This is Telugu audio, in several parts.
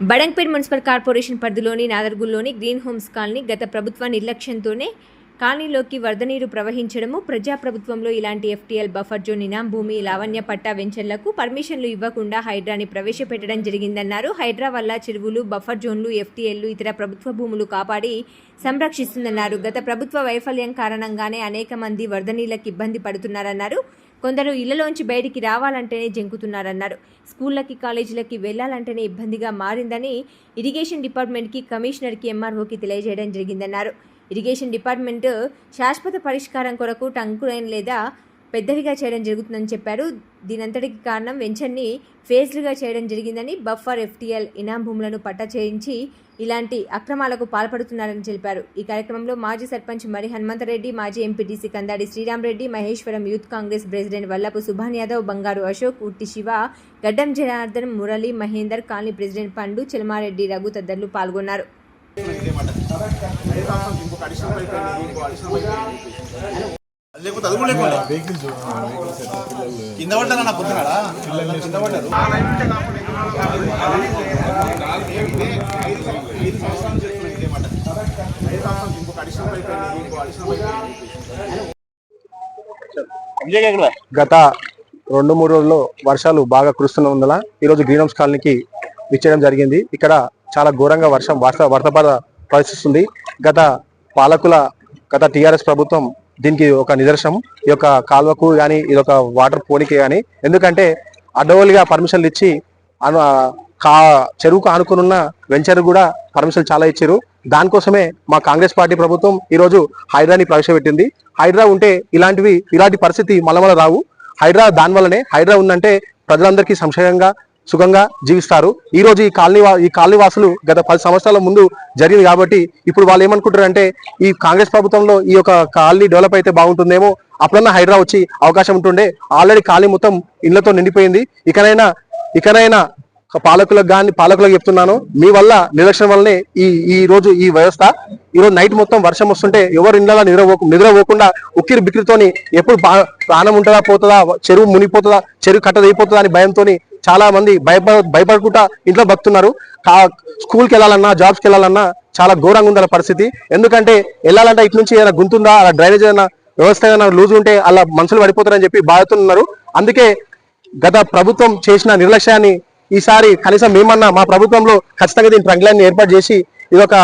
బడంగ్పేట్ మున్సిపల్ కార్పొరేషన్ పరిధిలోని నాదర్గుల్లోని గ్రీన్ హోమ్స్ కాలనీ గత ప్రభుత్వ నిర్లక్ష్యంతోనే కాలనీలోకి వరద నీరు ప్రవహించడము ప్రజాప్రభుత్వంలో ఇలాంటి ఎఫ్టీఎల్ బఫర్ జోన్ ఇనాం భూమి లావణ్య పట్టా వెంచర్లకు పర్మిషన్లు ఇవ్వకుండా హైడ్రాని ప్రవేశపెట్టడం జరిగిందన్నారు. హైడ్రా వల్ల చెరువులు బఫర్ జోన్లు ఎఫ్టీఎల్లు ఇతర ప్రభుత్వ భూములు కాపాడి సంరక్షిస్తుందన్నారు. గత ప్రభుత్వ వైఫల్యం కారణంగానే అనేక మంది వరద నీళ్ళకి ఇబ్బంది పడుతున్నారన్నారు. కొందరు ఇళ్ళలోంచి బయటికి రావాలంటేనే జంకుతున్నారన్నారు. స్కూళ్ళకి కాలేజీలకి వెళ్ళాలంటేనే ఇబ్బందిగా మారిందని ఇరిగేషన్ డిపార్ట్మెంట్కి కమిషనర్కి ఎంఆర్ఓకి తెలియజేయడం జరిగిందన్నారు. ఇరిగేషన్ డిపార్ట్మెంట్ శాశ్వత పరిష్కారం కొరకు టంకులైన్ లేదా పెద్దవిగా చేయడం జరుగుతుందని చెప్పారు. దీనంతటికి కారణం వెంచర్ని ఫేజ్డ్గా చేయడం జరిగిందని బఫర్ ఎఫ్టీఎల్ ఇనాం భూములను పట్టా చేయించి ఇలాంటి అక్రమాలకు పాల్పడుతున్నారని తెలిపారు. ఈ కార్యక్రమంలో మాజీ సర్పంచ్ మరి హనుమంతరెడ్డి మాజీ MPTC Kandadi Sriramareddy Maheshwaram youth Congress president Vallapu Subhan Yadav Bangaru Ashok Utti Shiva Gaddam Janardhan Murali Mahender colony president Pandu Chelmareddy Raghu తదితరులు పాల్గొన్నారు. లేకపోతే అది కూడా లేకుండా? కింద పడ్డారా నా కింద పడ్డారు. గత రెండు మూడు రోజుల్లో వర్షాలు బాగా కురుస్తున్నందున ఈరోజు గ్రీన్ హౌస్ కాలనీకి విచ్చేయడం జరిగింది. ఇక్కడ చాలా ఘోరంగా వర్షం వర్ష వర్షపాత పరిస్థితుంది గత పాలకుల గత టిఆర్ఎస్ ప్రభుత్వం దీనికి ఒక నిదర్శనం. ఈ యొక్క కాల్వకు కానీ ఇది ఒక వాటర్ పోనీకి కానీ ఎందుకంటే అడ్డగోలుగా పర్మిషన్లు ఇచ్చి అను కా చెరువుకు ఆనుకున్న వెంచర్ కూడా పర్మిషన్ చాలా ఇచ్చారు దానికోసమే మా కాంగ్రెస్ పార్టీ ప్రభుత్వం ఈరోజు హైడ్రాని ప్రవేశపెట్టింది. హైడ్రా ఉంటే ఇలాంటివి ఇలాంటి పరిస్థితి మలమల రావు. హైడ్రా దానివల్లనే హైడ్రా ఉందంటే ప్రజలందరికీ సంశయంగా సుఖంగా జీవిస్తారు. ఈ రోజు ఈ కాలనీ ఈ కాలనీ వాసులు గత పది సంవత్సరాల ముందు జరిగింది కాబట్టి ఇప్పుడు వాళ్ళు ఏమనుకుంటారంటే ఈ కాంగ్రెస్ ప్రభుత్వంలో ఈ యొక్క కాలనీ డెవలప్ అయితే బాగుంటుందేమో అప్పుడన్నా హైడ్రా వచ్చి అవకాశం ఉంటుండే ఆల్రెడీ కాలనీ మొత్తం ఇళ్ళతో నిండిపోయింది. ఇకనైనా ఇకనైనా పాలకులకు కానీ పాలకులకు చెప్తున్నాను మీ వల్ల నిర్లక్ష్యం వల్లనే ఈ ఈ రోజు ఈ వ్యవస్థ ఈ రోజు నైట్ మొత్తం వర్షం వస్తుంటే ఎవరు ఇండ్ల నిద్రపోకు నిద్రపోకుండా ఉక్కిరి బిక్కిరితోని ఎప్పుడు ప్రాణం ఉంటుందా పోతుందా చెరువు మునిగిపోతుందా చెరువు కట్టదైపోతుందా అని భయంతో చాలా మంది భయపడ భయపడకుండా ఇంట్లో బతున్నారు కా స్కూల్కి వెళ్ళాలన్నా జాబ్స్కి వెళ్ళాలన్నా చాలా ఘోరంగా ఉందన్న పరిస్థితి. ఎందుకంటే వెళ్ళాలంటే ఇటు నుంచి ఏదైనా గుంతుందా అలా డ్రైనేజ్ ఏదైనా వ్యవస్థ ఏదైనా లూజ్ ఉంటే అలా మనుషులు పడిపోతారని చెప్పి బాధతున్నారు. అందుకే గత ప్రభుత్వం చేసిన నిర్లక్ష్యాన్ని ఈసారి కనీసం మేమన్నా మా ప్రభుత్వంలో ఖచ్చితంగా దీని ట్రంక్లైన్ ఏర్పాటు చేసి ఇది ఒక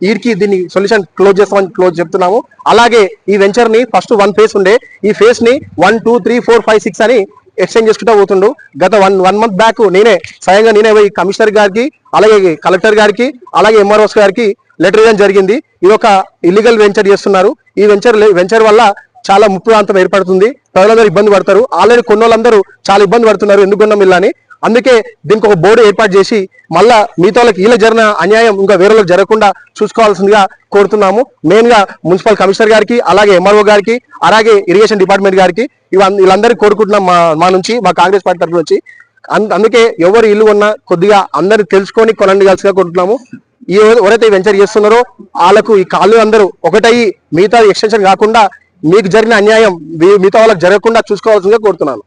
ఈడ్కి దీన్ని సొల్యూషన్ క్లోజ్ చేస్తామని క్లోజ్ చెప్తున్నాము. అలాగే ఈ వెంచర్ని ఫస్ట్ వన్ ఫేస్ ఉండే. ఈ ఫేస్ని one two three four five six అని ఎక్స్చేంజ్ చేసుకుంటూ పోతుండు. గత వన్ వన్ మంత్ బ్యాక్ నేనే స్వయంగా నేనే పోయి కమిషనర్ గారికి అలాగే కలెక్టర్ గారికి అలాగే ఎంఆర్ఓస్ గారికి లెటర్ ఇవ్వడం జరిగింది. ఇది ఒక ఇల్లీగల్ వెంచర్ చేస్తున్నారు. ఈ వెంచర్ వెంచర్ వల్ల చాలా ముప్పు ప్రాంతం ఏర్పడుతుంది. ప్రజలందరూ ఇబ్బంది పడతారు. ఆల్రెడీ కొన్ని వాళ్ళందరూ చాలా ఇబ్బంది పడుతున్నారు. ఎందుకున్నాం కొన్నాం అని. అందుకే దీనికి ఒక బోర్డు ఏర్పాటు చేసి మళ్ళా మిగతా వాళ్ళకి జరిగిన అన్యాయం ఇంకా వేరే వాళ్ళకి జరగకుండా చూసుకోవాల్సిందిగా కోరుతున్నాము. మెయిన్గా మున్సిపల్ కమిషనర్ గారికి అలాగే ఎంఆర్ఓ గారికి అలాగే ఇరిగేషన్ డిపార్ట్మెంట్ గారికి వీళ్ళందరికీ కోరుకుంటున్నాం మా మా నుంచి మా కాంగ్రెస్ పార్టీ తరఫు నుంచి. అందుకే ఎవరు ఇల్లు ఉన్నా కొద్దిగా అందరు తెలుసుకొని కొనండి కలిసిగా కోరుతున్నాము ఈ ఎవరైతే వెంచర్ చేస్తున్నారో వాళ్ళకు ఈ కాళ్ళు అందరూ ఒకటయ్యి మిగతా ఎక్స్టెన్షన్ కాకుండా మీకు జరిగిన అన్యాయం మిగతా వాళ్ళకి జరగకుండా చూసుకోవాల్సిందిగా కోరుతున్నాను.